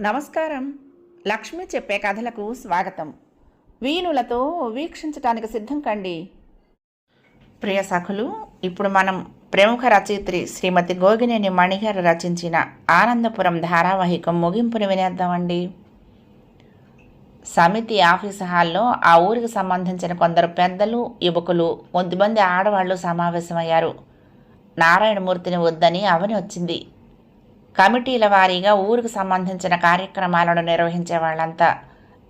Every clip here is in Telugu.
నమస్కారం. లక్ష్మి చెప్పే కథలకు స్వాగతం. వీణులతో వీక్షించటానికి సిద్ధం కండి. ప్రియ సఖులు ఇప్పుడు మనం ప్రముఖ రచయిత్రి శ్రీమతి గోగినేని మణిగారు రచించిన ఆనందపురం ధారావాహికం ముగింపుని వినేద్దామండి. సమితి ఆఫీసు హాల్లో ఆ ఊరికి సంబంధించిన కొందరు పెద్దలు యువకులు కొద్దిమంది ఆడవాళ్ళు సమావేశమయ్యారు. నారాయణమూర్తిని వద్దని అవని వచ్చింది. కమిటీల వారీగా ఊరికి సంబంధించిన కార్యక్రమాలను నిర్వహించే వాళ్ళంతా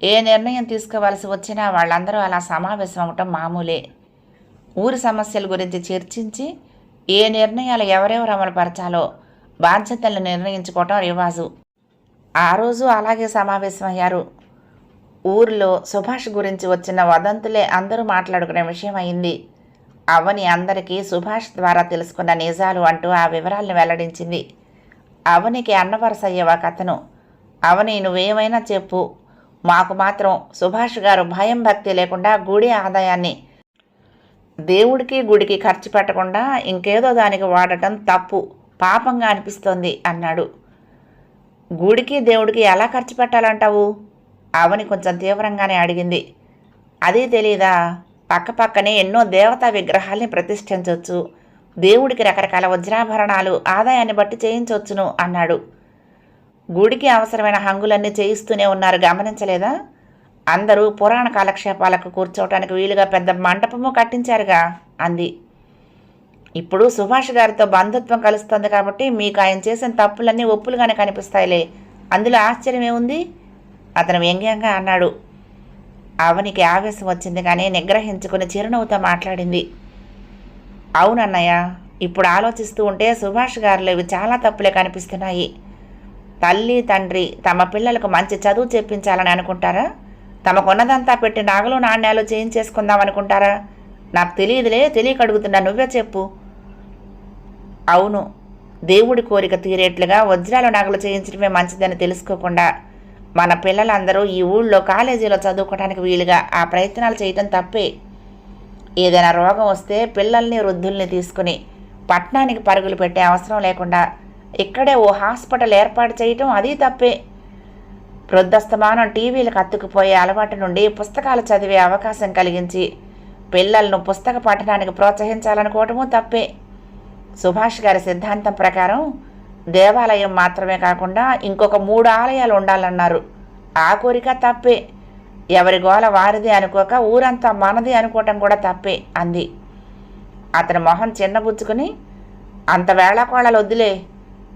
ఏ నిర్ణయం తీసుకోవాల్సి వచ్చినా వాళ్ళందరూ అలా సమావేశం అవటం మామూలే. ఊరి సమస్యల గురించి చర్చించి ఏ నిర్ణయాలు ఎవరెవరు అమలుపరచాలో బాధ్యతలను నిర్ణయించుకోవటం రివాజు. ఆ రోజు అలాగే సమావేశమయ్యారు ఊరిలో సుభాష్ గురించి వచ్చిన వదంతులే అందరూ మాట్లాడుకునే విషయం అయింది. అవని అందరికీ సుభాష్ ద్వారా తెలుసుకున్న నిజాలు అంటూ ఆ వివరాలను వెల్లడించింది. అవనికి అన్నవరస అయ్యేవా కథను అవని నువ్వేమైనా చెప్పు. మాకు మాత్రం సుభాష్ గారు భయం భక్తి లేకుండా గుడి ఆదాయాన్ని దేవుడికి గుడికి ఖర్చు పెట్టకుండా ఇంకేదో దానికి వాడటం తప్పు పాపంగా అనిపిస్తోంది అన్నాడు. గుడికి దేవుడికి ఎలా ఖర్చు పెట్టాలంటావు? అవని కొంచెం తీవ్రంగానే అడిగింది. అది తెలీదా? పక్కపక్కనే ఎన్నో దేవతా విగ్రహాల్ని ప్రతిష్ఠించవచ్చు దేవుడికి రకరకాల వజ్రాభరణాలు ఆదాయాన్ని బట్టి చేయించవచ్చును అన్నాడు. గుడికి అవసరమైన హంగులన్నీ చేయిస్తూనే ఉన్నారు. గమనించలేదా? అందరూ పురాణ కాలక్షేపాలకు కూర్చోవటానికి వీలుగా పెద్ద మంటపము కట్టించారుగా అంది. ఇప్పుడు సుభాష్ గారితో బంధుత్వం కలుస్తుంది కాబట్టి మీకు ఆయన చేసిన తప్పులన్నీ ఒప్పులుగానే కనిపిస్తాయిలే. అందులో ఆశ్చర్యమేముంది అతను వ్యంగ్యంగా అన్నాడు. అవనికి ఆవేశం వచ్చింది కానీ నిగ్రహించుకుని చిరునవ్వుతో మాట్లాడింది. అవునన్నయ్య ఇప్పుడు ఆలోచిస్తూ ఉంటే సుభాష్ గారిలో ఇవి చాలా తప్పులే కనిపిస్తున్నాయి. తల్లి తండ్రి తమ పిల్లలకు మంచి చదువు చెప్పించాలని అనుకుంటారా? తమకున్నదంతా పెట్టి నాగలు నాణ్యాలు చేయించేసుకుందాం అనుకుంటారా నాకు తెలియదులే తెలియక అడుగుతున్నా నువ్వే చెప్పు. అవును దేవుడి కోరిక తీరేట్లుగా వజ్రాలు నగలు చేయించడమే మంచిదని తెలుసుకోకుండా మన పిల్లలందరూ ఈ ఊళ్ళో కాలేజీలో చదువుకోవడానికి వీలుగా ఆ ప్రయత్నాలు చేయటం తప్పే. ఏదైనా రోగం వస్తే పిల్లల్ని వృద్ధుల్ని తీసుకుని పట్టణానికి పరుగులు పెట్టే అవసరం లేకుండా ఇక్కడే ఓ హాస్పిటల్ ఏర్పాటు చేయటం అది తప్పే. వృద్ధస్తమానం టీవీలకు అత్తుకుపోయే అలవాటు నుండి పుస్తకాలు చదివే అవకాశం కలిగించి పిల్లలను పుస్తక పఠనానికి ప్రోత్సహించాలనుకోవటము తప్పే. సుభాష్ గారి సిద్ధాంతం ప్రకారం దేవాలయం మాత్రమే కాకుండా ఇంకొక మూడు ఆలయాలు ఉండాలన్నారు. ఆ కోరిక తప్పే. ఎవరి గోల వారిది అనుకోక ఊరంతా మనది అనుకోవటం కూడా తప్పే అంది. అతని మొహం చిన్నబుచ్చుకుని అంత వేళాకోళాలు వద్దులే.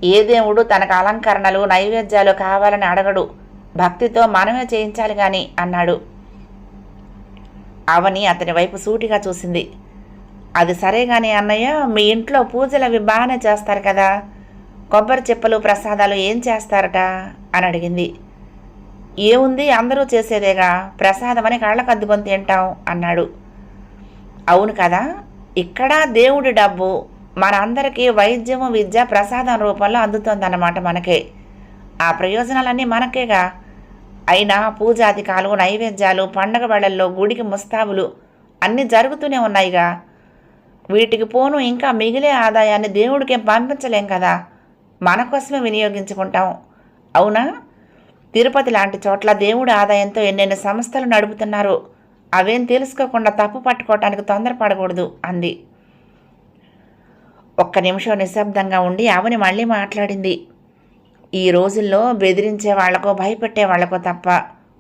ఏ దేవుడు తనకు అలంకరణలు నైవేద్యాలు కావాలని అడగడు. భక్తితో మనమే చేయించాలి గాని అన్నాడు. అవని అతని వైపు సూటిగా చూసింది. అది సరే గాని అన్నయ్య మీ ఇంట్లో పూజలు అవి బాగానే చేస్తారు కదా. కొబ్బరి చెప్పలు ప్రసాదాలు ఏం చేస్తారట? అని అడిగింది. ఏముంది అందరూ చేసేదేగా? ప్రసాదం అని కళ్ళకద్దుకొని తింటాం అన్నాడు. అవును కదా ఇక్కడ దేవుడి డబ్బు మనందరికీ వైద్యము విద్య ప్రసాదం రూపంలో అందుతుందన్నమాట మనకే. ఆ ప్రయోజనాలన్నీ మనకేగా. అయినా పూజాధికాలు నైవేద్యాలు పండగ వేళల్లో గుడికి ముస్తాబులు అన్నీ జరుగుతూనే ఉన్నాయిగా. వీటికి పోను ఇంకా మిగిలే ఆదాయాన్ని దేవుడికి పంపించలేం కదా? మన కోసమే వినియోగించుకుంటాం. అవునా? తిరుపతి లాంటి చోట్ల దేవుడి ఆదాయంతో ఎన్నెన్ని సంస్థలు నడుపుతున్నారు. అవేం తెలుసుకోకుండా తప్పు పట్టుకోవటానికి తొందరపడకూడదు అంది. ఒక్క నిమిషం నిశ్శబ్దంగా ఉండి అవని మళ్ళీ మాట్లాడింది. ఈ రోజుల్లో బెదిరించే వాళ్ళకో భయపెట్టే వాళ్ళకో తప్ప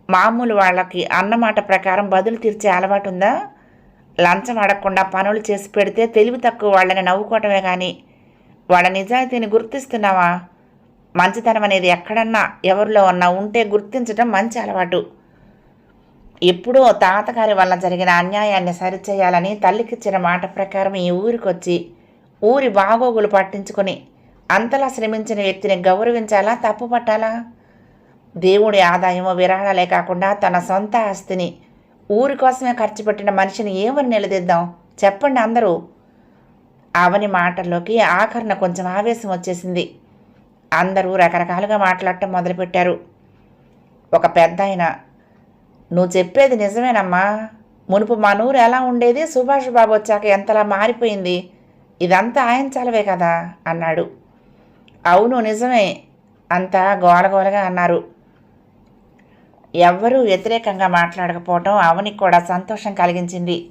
మామూలు వాళ్ళకి అన్నమాట ప్రకారం బదులు తీర్చే అలవాటు ఉందా లంచం అడగకుండా పనులు చేసి పెడితే తెలివి తక్కువ వాళ్ళని నవ్వుకోవటమే కానీ వాళ్ళ నిజాయితీని గుర్తిస్తున్నావా? మంచితనం అనేది ఎక్కడన్నా ఎవరిలో ఉన్నా ఉంటే గుర్తించడం మంచి అలవాటు. ఎప్పుడో తాతగారి వల్ల జరిగిన అన్యాయాన్ని సరిచేయాలని తల్లికిచ్చిన మాట ప్రకారం ఈ ఊరికొచ్చి ఊరి బాగోగులు పట్టించుకొని అంతలా శ్రమించిన వ్యక్తిని గౌరవించాలా తప్పు పట్టాలా దేవుడి ఆదాయము విరాళాలే కాకుండా తన సొంత ఆస్తిని ఊరి కోసమే ఖర్చు పెట్టిన మనిషిని ఏమని నిలదీద్దాం? చెప్పండి అందరూ. అవని మాటల్లోకి ఆఖరణ కొంచెం ఆవేశం వచ్చేసింది. అందరూ రకరకాలుగా మాట్లాడటం మొదలుపెట్టారు. ఒక పెద్ద ఆయన నువ్వు చెప్పేది నిజమేనమ్మా. మునుపు మా నూరు ఎలా ఉండేది? సుభాష్ బాబు వచ్చాక ఎంతలా మారిపోయింది? ఇదంతా ఆయన చాలవే కదా? అన్నాడు. అవును నిజమే. అంతా గోలగోలగా అన్నారు. ఎవ్వరూ వ్యతిరేకంగా మాట్లాడకపోవటం అవనికి కూడా సంతోషం కలిగించింది.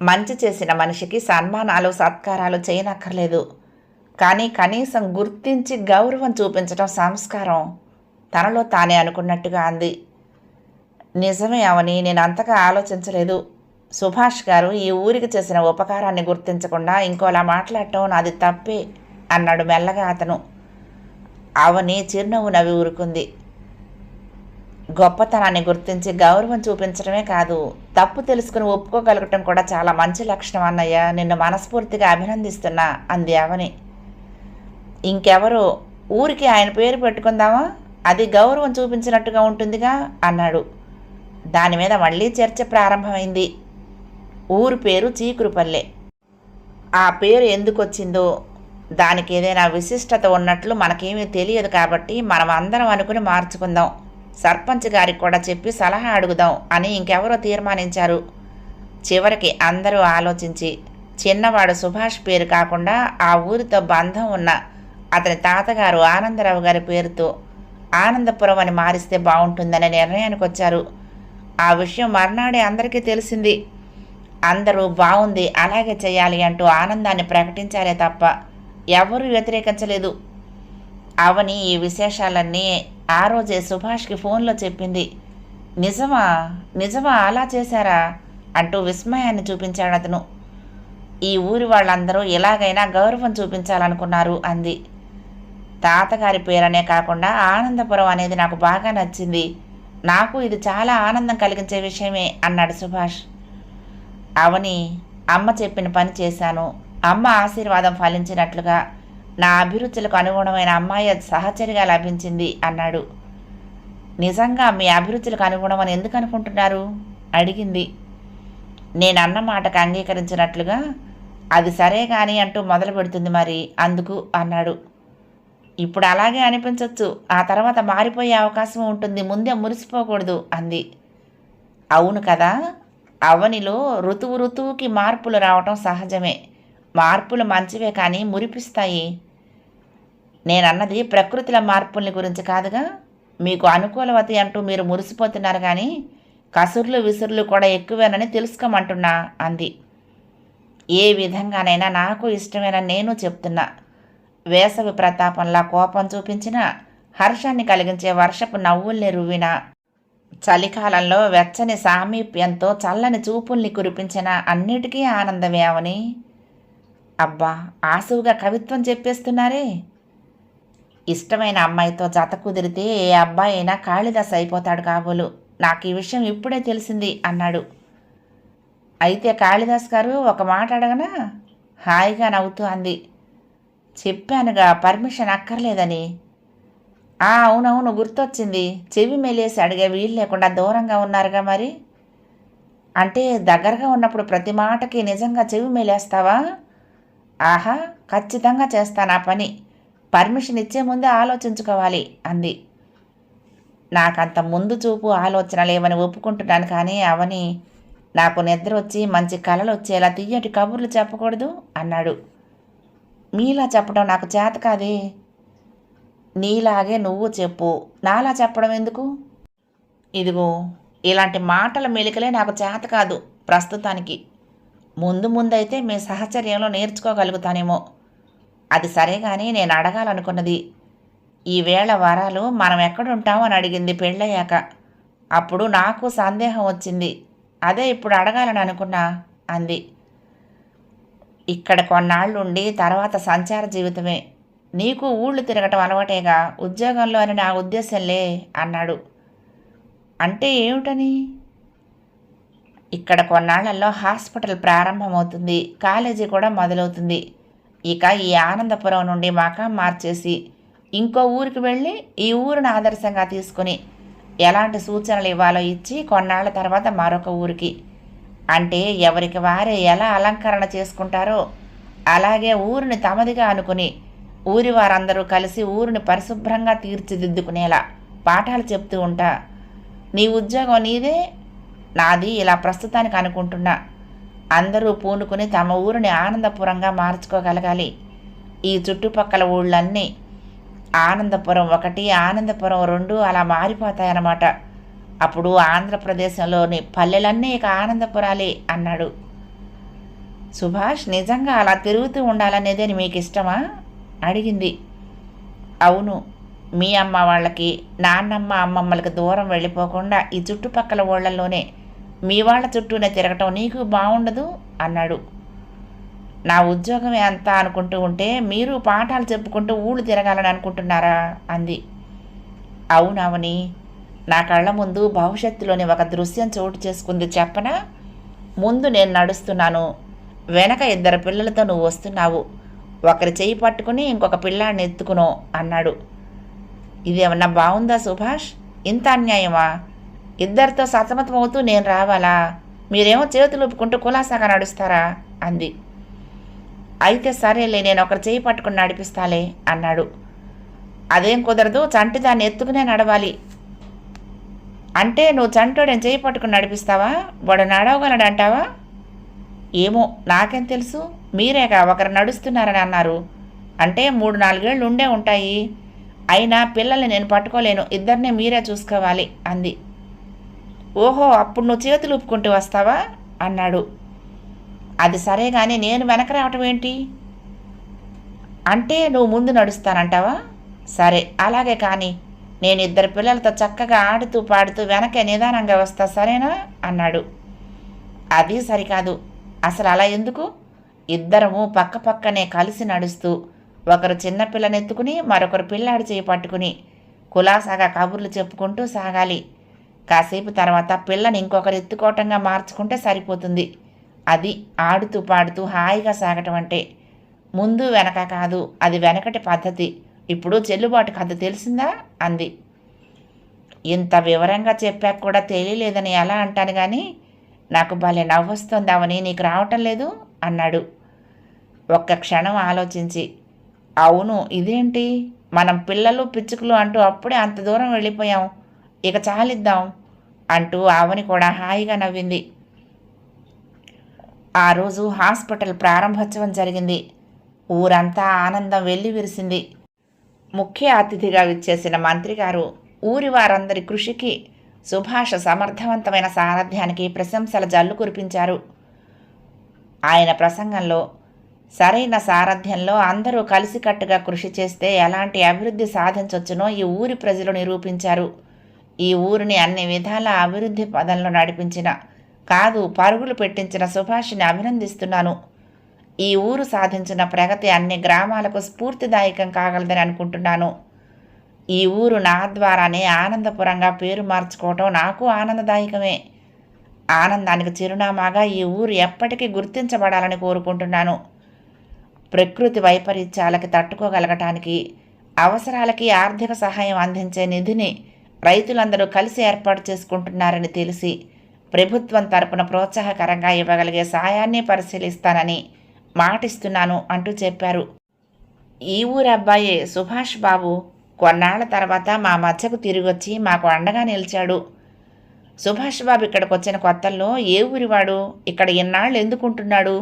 మంచి చేసిన మనిషికి సన్మానాలు సత్కారాలు చేయనక్కర్లేదు. కానీ కనీసం గుర్తించి గౌరవం చూపించడం సంస్కారం తనలో తానే అనుకున్నట్టుగా అంది. నిజమే అవని నేను అంతగా ఆలోచించలేదు. సుభాష్ గారు ఈ ఊరికి చేసిన ఉపకారాన్ని గుర్తించకుండా ఇంకోలా మాట్లాడటం నాది తప్పే అన్నాడు మెల్లగా అతను. అవని చిరునవ్వు నవ్వి ఊరుకుంది. గొప్పతనాన్ని గుర్తించి గౌరవం చూపించడమే కాదు తప్పు తెలుసుకుని ఒప్పుకోగలగటం కూడా చాలా మంచి లక్షణం అన్నయ్య. నిన్ను మనస్ఫూర్తిగా అభినందిస్తున్నా అంది అవని. ఇంకెవరో ఊరికి ఆయన పేరు పెట్టుకుందామా? అది గౌరవం చూపించినట్టుగా ఉంటుందిగా అన్నాడు. దాని మీద మళ్ళీ చర్చ ప్రారంభమైంది. ఊరు పేరు చీకురుపల్లె. ఆ పేరు ఎందుకు వచ్చిందో దానికి ఏదైనా విశిష్టత ఉన్నట్లు మనకేమీ తెలియదు కాబట్టి మనం అందరం అనుకుని మార్చుకుందాం. సర్పంచ్ గారికి కూడా చెప్పి సలహా అడుగుదాం అని ఇంకెవరో తీర్మానించారు. చివరికి అందరూ ఆలోచించి చిన్నవాడు సుభాష్ పేరు కాకుండా ఆ ఊరితో బంధం ఉన్న అతని తాతగారు ఆనందరావు గారి పేరుతో ఆనందపురం అని మారిస్తే బాగుంటుందనే నిర్ణయానికి వచ్చారు. ఆ విషయం మర్నాడే అందరికీ తెలిసింది. అందరూ బాగుంది అలాగే చేయాలి అంటూ ఆనందాన్ని ప్రకటించారే తప్ప ఎవరూ వ్యతిరేకించలేదు. అవని ఈ విశేషాలన్నీ ఆ రోజే సుభాష్కి ఫోన్లో చెప్పింది. నిజమా? నిజమా? అలా చేశారా? అంటూ విస్మయాన్ని చూపించాడు అతను. ఈ ఊరి వాళ్ళందరూ ఎలాగైనా గౌరవం చూపించాలనుకున్నారు అంది. తాతగారి పేరనే కాకుండా ఆనందపురం అనేది నాకు బాగా నచ్చింది. నాకు ఇది చాలా ఆనందం కలిగించే విషయమే అన్నాడు సుభాష్. అవని అమ్మ చెప్పిన పని చేశాను. అమ్మ ఆశీర్వాదం ఫలించినట్లుగా నా అభిరుచులకు అనుగుణమైన అమ్మాయి సహచరిగా లభించింది అన్నాడు. నిజంగా మీ అభిరుచులకు అనుగుణమని ఎందుకు అనుకుంటున్నారు? అడిగింది. నేను అన్న మాటకు అంగీకరించినట్లుగా అది సరే కానీ అంటూ మొదలు పెడుతుంది మరి అందుకు అన్నాడు. ఇప్పుడు అలాగే అనిపించవచ్చు ఆ తర్వాత మారిపోయే అవకాశం ఉంటుంది. ముందే మురిసిపోకూడదు అంది. అవును కదా? అవనిలో ఋతువు ఋతువుకి మార్పులు రావటం సహజమే. మార్పులు మంచివే కానీ మురిపిస్తాయి. నేనన్నది ప్రకృతిల మార్పుల్ని గురించి కాదుగా? మీకు అనుకూలవతి అంటూ మీరు మురిసిపోతున్నారు కానీ కసుర్లు విసురులు కూడా ఎక్కువేనని తెలుసుకోమంటున్నా అంది. ఏ విధంగానైనా నాకు ఇష్టమైన నేను చెప్తున్నా. వేసవి ప్రతాపంలా కోపం చూపించిన హర్షాన్ని కలిగించే వర్షపు నవ్వుల్ని రువిన చలికాలంలో వెచ్చని సామీప్యంతో చల్లని చూపుల్ని కురిపించిన అన్నిటికీ ఆనందమే అవని? అబ్బా ఆసువుగా కవిత్వం చెప్పేస్తున్నారే? ఇష్టమైన అమ్మాయితో జత కుదిరితే ఏ అబ్బాయి అయినా కాళిదాస్ అయిపోతాడు కాబోలు. నాకు ఈ విషయం ఇప్పుడే తెలిసింది అన్నాడు. అయితే కాళిదాస్ గారు ఒక మాట అడగనా? హాయిగా నవ్వుతూ అంది. చెప్పానుగా పర్మిషన్ అక్కర్లేదని. ఆ అవునవును గుర్తొచ్చింది. చెవి మేలేసి అడిగే వీలు లేకుండా దూరంగా ఉన్నారుగా మరి? అంటే దగ్గరగా ఉన్నప్పుడు ప్రతి మాటకి నిజంగా చెవి మేలేస్తావా? ఆహా ఖచ్చితంగా చేస్తాను ఆ పని. పర్మిషన్ ఇచ్చే ముందే ఆలోచించుకోవాలి అంది. నాకంత ముందు చూపు ఆలోచన లేవని ఒప్పుకుంటున్నాను కానీ అవని నాకు నిద్ర వచ్చి మంచి కలలు వచ్చేలా తీయటి కబుర్లు చెప్పకూడదు అన్నాడు. మీలా చెప్పడం నాకు చేత కాదే. నీలాగే నువ్వు చెప్పు. నాలా చెప్పడం ఎందుకు? ఇదిగో ఇలాంటి మాటల మెలికలే నాకు చేత కాదు ప్రస్తుతానికి. ముందు ముందైతే మీ సహచర్యంలో నేర్చుకోగలుగుతానేమో. అది సరే కానీ నేను అడగాలనుకున్నది. ఈవేళ వరాలు మనం ఎక్కడుంటాం అని అడిగింది పెళ్ళయ్యాక. అప్పుడు నాకు సందేహం వచ్చింది. అదే ఇప్పుడు అడగాలని అనుకున్నా అంది. ఇక్కడ కొన్నాళ్ళుండి తర్వాత సంచార జీవితమే. నీకు ఊళ్ళు తిరగటం అలవాటేగా. ఉద్యోగంలో అని నా ఉద్దేశంలే అన్నాడు. అంటే ఏమిటని? ఇక్కడ కొన్నాళ్ళలో హాస్పిటల్ ప్రారంభమవుతుంది. కాలేజీ కూడా మొదలవుతుంది. ఇక ఈ ఆనందపురం నుండి మకాం మార్చేసి ఇంకో ఊరికి వెళ్ళి ఈ ఊరిని ఆదర్శంగా తీసుకుని ఎలాంటి సూచనలు ఇవ్వాలో ఇచ్చి కొన్నాళ్ళ తర్వాత మరొక ఊరికి. అంటే ఎవరికి వారే ఎలా అలంకరణ చేసుకుంటారో అలాగే ఊరిని తమదిగా అనుకుని ఊరి వారందరూ కలిసి ఊరిని పరిశుభ్రంగా తీర్చిదిద్దుకునేలా పాఠాలు చెప్తూ ఉంటా. నీ ఉద్యోగం నీదే నాది ఇలా ప్రస్తుతానికి అనుకుంటున్నా. అందరూ పూనుకుని తమ ఊరిని ఆనందపురంగా మార్చుకోగలగాలి. ఈ చుట్టుపక్కల ఊళ్ళన్నీ ఆనందపురం ఒకటి ఆనందపురం రెండు అలా మారిపోతాయన్నమాట. అప్పుడు ఆంధ్రప్రదేశంలోని పల్లెలన్నీ ఇక ఆనందపురాలే అన్నాడు. సుభాష్ నిజంగా అలా తిరుగుతూ ఉండాలనేదే మీకు ఇష్టమా అడిగింది. అవును మీ అమ్మ వాళ్ళకి నాన్నమ్మ అమ్మమ్మలకి దూరం వెళ్ళిపోకుండా ఈ చుట్టుపక్కల ఊళ్ళల్లోనే మీ వాళ్ళ చుట్టూనే తిరగటం నీకు బాగుండదు అన్నాడు. నా ఉద్యోగమే అంతా అనుకుంటూ ఉంటే మీరు పాఠాలు చెప్పుకుంటూ ఊళ్ళు తిరగాలని అనుకుంటున్నారా? అంది. అవునవని నా కళ్ళ ముందు భవిష్యత్తులోని ఒక దృశ్యం చోటు చేసుకుంది చెప్పనా? ముందు నేను నడుస్తున్నాను. వెనక ఇద్దరు పిల్లలతో నువ్వు వస్తున్నావు. ఒకరి చేయి పట్టుకుని ఇంకొక పిల్లాడిని ఎత్తుకును అన్నాడు. ఇదేమన్నా బాగుందా సుభాష్? ఇంత అన్యాయమా? ఇద్దరితో సతమతమవుతూ నేను రావాలా? మీరేమో చేతులు ఊపుకుంటూ కులాసాగా నడుస్తారా? అంది. అయితే సరేలే నేను ఒకరి చేయి పట్టుకుని నడిపిస్తాలే అన్నాడు. అదేం కుదరదు చంటి దాన్ని ఎత్తుకునే నడవాలి. అంటే నువ్వు చంటోడని చేయి పట్టుకుని నడిపిస్తావా? వాడు నడవగలడు అంటావా? ఏమో నాకేం తెలుసు. మీరేగా ఒకరు నడుస్తున్నారని అన్నారు. అంటే మూడు నాలుగేళ్ళు ఉండే ఉంటాయి. అయినా పిల్లల్ని నేను పట్టుకోలేను. ఇద్దరినే మీరే చూసుకోవాలి అంది. ఓహో అప్పుడు నువ్వు చేతులు ఊపుకుంటూ వస్తావా? అన్నాడు. అది సరే కానీ నేను వెనక రావటం ఏంటి? అంటే నువ్వు ముందు నడుస్తానంటావా? సరే అలాగే కానీ. నేను ఇద్దరు పిల్లలతో చక్కగా ఆడుతూ పాడుతూ వెనకే నిదానంగా వస్తా సరేనా? అన్నాడు. అది సరికాదు. అసలు అలా ఎందుకు? ఇద్దరము పక్క పక్కనే కలిసి నడుస్తూ ఒకరు చిన్న పిల్లనెత్తుకుని మరొకరు పిల్లాడి చేయి పట్టుకుని కులాసాగా కబుర్లు చెప్పుకుంటూ సాగాలి. కాసేపు తర్వాత పిల్లని ఇంకొకరు ఎత్తుకోవటంగా మార్చుకుంటే సరిపోతుంది. అది ఆడుతూ పాడుతూ హాయిగా సాగటం అంటే. ముందు వెనక కాదు అది వెనకటి పద్ధతి. ఇప్పుడు చెల్లుబాటు కథ తెలిసిందా? అంది. ఇంత వివరంగా చెప్పాక కూడా తెలియలేదని ఎలా అంటాను కానీ నాకు భలే నవ్వొస్తుందామని నీకు రావటం లేదు? అన్నాడు. ఒక్క క్షణం ఆలోచించి. అవును ఇదేంటి? మనం పిల్లలు పిచ్చుకలు అంటూ అప్పుడే అంత దూరం వెళ్ళిపోయాం. ఇక చాలిద్దాం అంటూ ఆవని కూడా హాయిగా నవ్వింది. ఆ రోజు హాస్పిటల్ ప్రారంభోత్సవం జరిగింది. ఊరంతా ఆనందం వెళ్ళి విరిసింది ముఖ్య అతిథిగా విచ్చేసిన మంత్రి గారు ఊరి వారందరి కృషికి సుభాష సమర్థవంతమైన సారథ్యానికి ప్రశంసల జల్లు కురిపించారు. ఆయన ప్రసంగంలో సరైన సారథ్యంలో అందరూ కలిసికట్టుగా కృషి చేస్తే ఎలాంటి అభివృద్ధి సాధించవచ్చునో ఈ ఊరి ప్రజలు నిరూపించారు. ఈ ఊరిని అన్ని విధాల అభివృద్ధి పదంలో నడిపించిన కాదు పరుగులు పెట్టించిన సుభాష్ని అభినందిస్తున్నాను. ఈ ఊరు సాధించిన ప్రగతి అన్ని గ్రామాలకు స్ఫూర్తిదాయకం కాగలదని అనుకుంటున్నాను. ఈ ఊరు నా ద్వారానే ఆనందపురంగా పేరు మార్చుకోవటం నాకు ఆనందదాయకమే. ఆనందానికి చిరునామాగా ఈ ఊరు ఎప్పటికీ గుర్తించబడాలని కోరుకుంటున్నాను. ప్రకృతి వైపరీత్యాలకి తట్టుకోగలగటానికి అవసరాలకి ఆర్థిక సహాయం అందించే నిధిని రైతులందరూ కలిసి ఏర్పాటు చేసుకుంటున్నారని తెలిసి ప్రభుత్వం తరపున ప్రోత్సాహకరంగా ఇవ్వగలిగే సాయాన్ని పరిశీలిస్తానని మాటిస్తున్నాను అంటూ చెప్పారు. ఈ ఊరబ్బాయే అబ్బాయే సుభాష్ బాబు కొన్నాళ్ళ తర్వాత మా మధ్యకు తిరిగొచ్చి మాకు అండగా నిలిచాడు. సుభాష్ బాబు ఇక్కడికి వచ్చిన కొత్తల్లో ఏ ఊరివాడు? ఇక్కడ ఇన్నాళ్ళు ఎందుకుంటున్నాడు?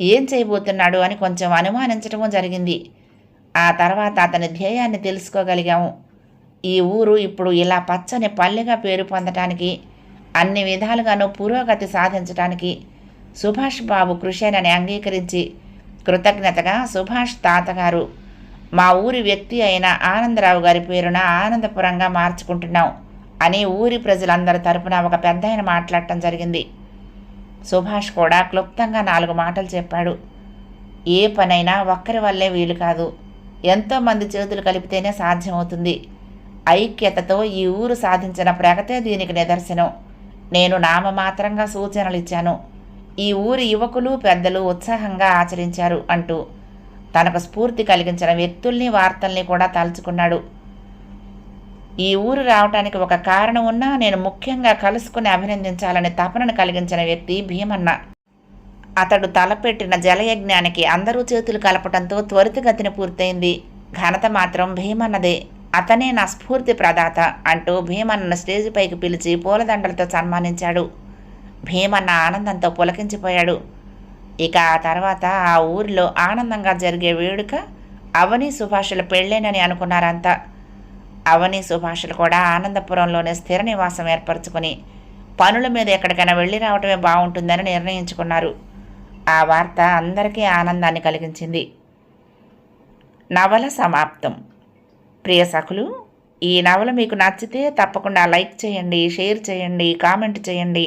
ఏం చేయబోతున్నాడు అని కొంచెం అనుమానించటము జరిగింది. ఆ తర్వాత అతని ధ్యేయాన్ని తెలుసుకోగలిగాము. ఈ ఊరు ఇప్పుడు ఇలా పచ్చని పల్లెగా పేరు పొందటానికి అన్ని విధాలుగానూ పురోగతి సాధించడానికి సుభాష్ బాబు కృషేనని అంగీకరించి కృతజ్ఞతగా సుభాష్ తాతగారు మా ఊరి వ్యక్తి అయిన ఆనందరావు గారి పేరున ఆనందపురంగా మార్చుకుంటున్నాం అని ఊరి ప్రజలందరి తరపున ఒక పెద్ద ఆయన మాట్లాడటం జరిగింది. సుభాష్ కూడా క్లుప్తంగా నాలుగు మాటలు చెప్పాడు. ఏ పనైనా ఒక్కరి వల్లే వీలు కాదు. ఎంతోమంది చేతులు కలిపితేనే సాధ్యమవుతుంది ఐక్యతతో ఈ ఊరు సాధించిన ప్రగతే దీనికి నిదర్శనం. నేను నామమాత్రంగా సూచనలు ఇచ్చాను. ఈ ఊరి యువకులు పెద్దలు ఉత్సాహంగా ఆచరించారు అంటూ తనకు స్ఫూర్తి కలిగించిన వ్యక్తుల్ని వార్తల్ని కూడా తలుచుకున్నాడు. ఈ ఊరు రావటానికి ఒక కారణం ఉన్నా నేను ముఖ్యంగా కలుసుకుని అభినందించాలని తపనను కలిగించిన వ్యక్తి భీమన్న. అతడు తలపెట్టిన జలయజ్ఞానికి అందరూ చేతులు కలపటంతో త్వరితగతిన పూర్తయింది. ఘనత మాత్రం భీమన్నదే. అతనే నా స్ఫూర్తి ప్రదాత అంటూ భీమన్నను స్టేజ్ పైకి పిలిచి పూలదండలతో సన్మానించాడు. భీమన్న ఆనందంతో పులకించిపోయాడు. ఇక ఆ తర్వాత ఆ ఊరిలో ఆనందంగా జరిగే వేడుక అవని సుభాషుల పెళ్ళేనని అనుకున్నారంతా. అవని సుభాషులు కూడా ఆనందపురంలోనే స్థిర నివాసం ఏర్పరచుకుని పనుల మీద ఎక్కడికైనా వెళ్ళి రావటమే బాగుంటుందని నిర్ణయించుకున్నారు. ఆ వార్త అందరికీ ఆనందాన్ని కలిగించింది. నవల సమాప్తం. ప్రియ సఖులు ఈ నవల మీకు నచ్చితే తప్పకుండా లైక్ చేయండి షేర్ చేయండి కామెంట్ చేయండి.